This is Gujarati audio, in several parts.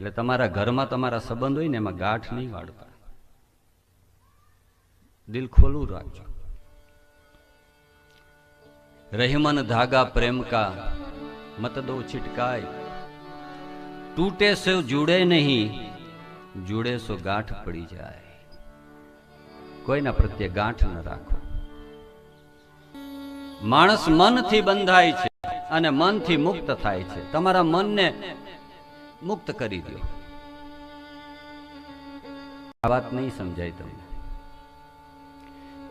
એટલે તમારા ઘરમાં તમારા સંબંધ હોય ને એમાં ગાંઠ નહીં વાળતા. દિલ ખોલું રાખજો. રહીમન ધાગા પ્રેમ કા, મત છિટકાય. તૂટે સો જુડે નહીં, જુડે સો ગાંઠ પડી જાય. કોઈના પ્રત્યે ગાંઠ ન રાખો. માણસ મનથી બંધાય છે અને મનથી મુક્ત થાય છે. તમારા મનને મુક્ત કરી દો આ વાત નહીં સમજાય તમને.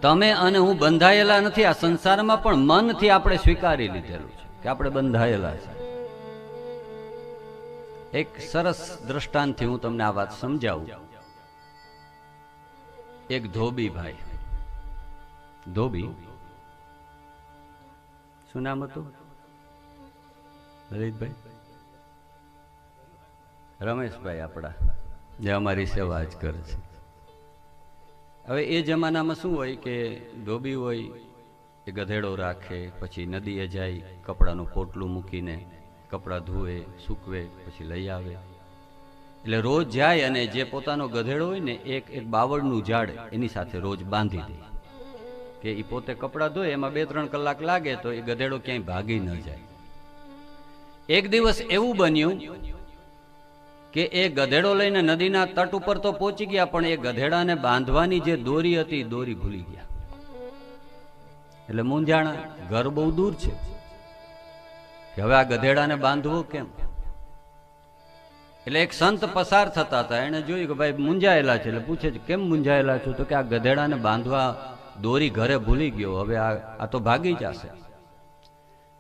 તમે અને હું બંધાયેલા નથી, આ સંસારમાં પણ મનથી આપણે સ્વીકારી લીધેલું છે કે આપણે બંધાયેલા છે. એક સરસ દ્રષ્ટાંતથી હું તમને આ વાત સમજાવું. એક ધોબી ભાઈ. ધોબી? શું નામ હતું? લલિતભાઈ? રમેશભાઈ આપણા, જે અમારી સેવા જ કરે છે. હવે એ જમાનામાં શું હોય કે ધોબી હોય, એ ગધેડો રાખે, પછી નદીએ જાય, કપડાનું પોટલું મૂકીને કપડાં ધોવે, સૂકવે, પછી લઈ આવે. એટલે રોજ જાય અને જે પોતાનો ગધેડો હોય ને, એક એક બાવળનું ઝાડ એની સાથે રોજ બાંધી દે. કે એ પોતે કપડાં ધોય, એમાં બે ત્રણ કલાક લાગે તો એ ગધેડો ક્યાંય ભાગી ન જાય. એક દિવસ એવું બન્યું કે એ ગધેડો લઈને નદીના તટ ઉપર તો પહોંચી ગયા, પણ એ ગધેડાને બાંધવાની જે દોરી હતી દોરી ભૂલી ગયા. એટલે મૂંઝાણા ઘર બહુ દૂર છે. કે હવે આ ગધેડાને બાંધવો કેમ? એટલે એક સંત પસાર થતા હતા. એને જોયું કે ભાઈ મૂંઝાયેલા છે, એટલે પૂછે છે, કેમ મૂંઝાયેલા છો? તો કે આ ગધેડાને બાંધવા દોરી ઘરે ભૂલી ગયો. હવે આ તો ભાગી જશે.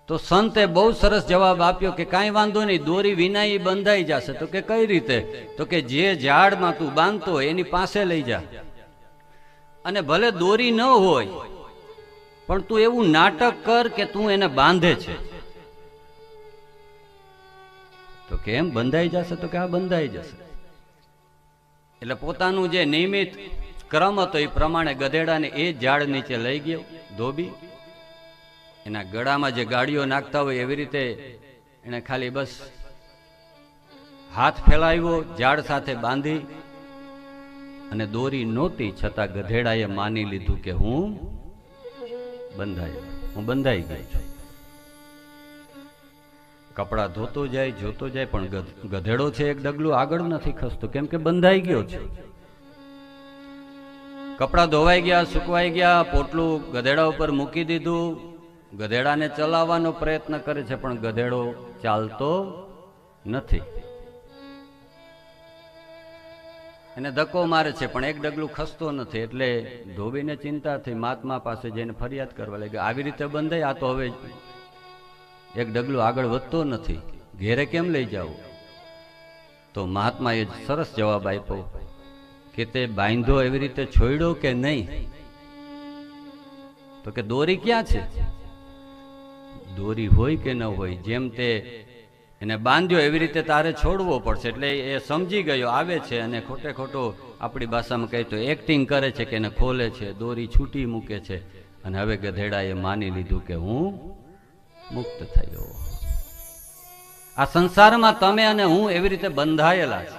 તો સંતે બહુ સરસ જવાબ આપ્યો કે કાંઈ વાંધો નહીં, દોરી વિના એ બંધાઈ જશે. તો કે કઈ રીતે? તો કે જે ઝાડમાં તું બાંધતો હોય એની પાસે લઈ જા. અને ભલે દોરી ન હોય, પણ તું એવું નાટક કર કે તું એને બાંધે છે. તો કેમ બંધાઈ જશે, તો કે આ બંધાઈ જશે. એટલે પોતાનું જે નિયમિત ક્રમ હતો એ પ્રમાણે ગધેડાને એ ઝાડ નીચે લઈ ગયો, ધોબી એના ગળામાં જે ગાડીઓ નાખતા હોય એવી રીતે એને ખાલી બસ હાથ ફેલાવ્યો, ઝાડ સાથે બાંધી અને દોરી નહોતી છતાં ગધેડાએ માની લીધું કે હું બંધાયો. હું બંધાઈ ગયો છું. કપડાં ધોતો જાય, જોતો જાય, પણ ગધેડો છે એક ડગલું આગળ નથી ખસતો. કેમ કે બંધાઈ ગયો છે. કપડાં ધોવાઈ ગયા, સુકવાઈ ગયા, પોટલું ગધેડા ઉપર મૂકી દીધું. ગધેડાને ચલાવવાનો પ્રયત્ન કરે છે, પણ ગધેડો ચાલતો નથી. એને ધક્કો મારે છે, પણ એક ડગલું ખસતો નથી, એટલે ધોબીને ચિંતા થઈ મહાત્મા પાસે જઈને ફરિયાદ કરવા લાગી આવી રીતે બંધાય, આ તો હવે એક ડગલું આગળ વધતો નથી. ઘેરે કેમ લઈ જાવ તો મહાત્માએ સરસ જવાબ આપ્યો કે તે બાંધો એવી રીતે છોડ્યો કે નહીં? તો કે દોરી ક્યાં છે? દોરી હોય કે ન હોય, જેમ તે એને બાંધ્યો એવી રીતે તારે છોડવો પડશે. એટલે એ સમજી ગયો, આવે છે અને ખોટે ખોટો આપણી ભાષામાં કહે તો એક્ટિંગ કરે છે કે એને ખોલે છે, દોરી છૂટી મૂકે છે. અને હવે ગધેડાએ માની લીધું કે હું મુક્ત થયો. આ સંસારમાં તમે અને હું એવી રીતે બંધાયેલા છે.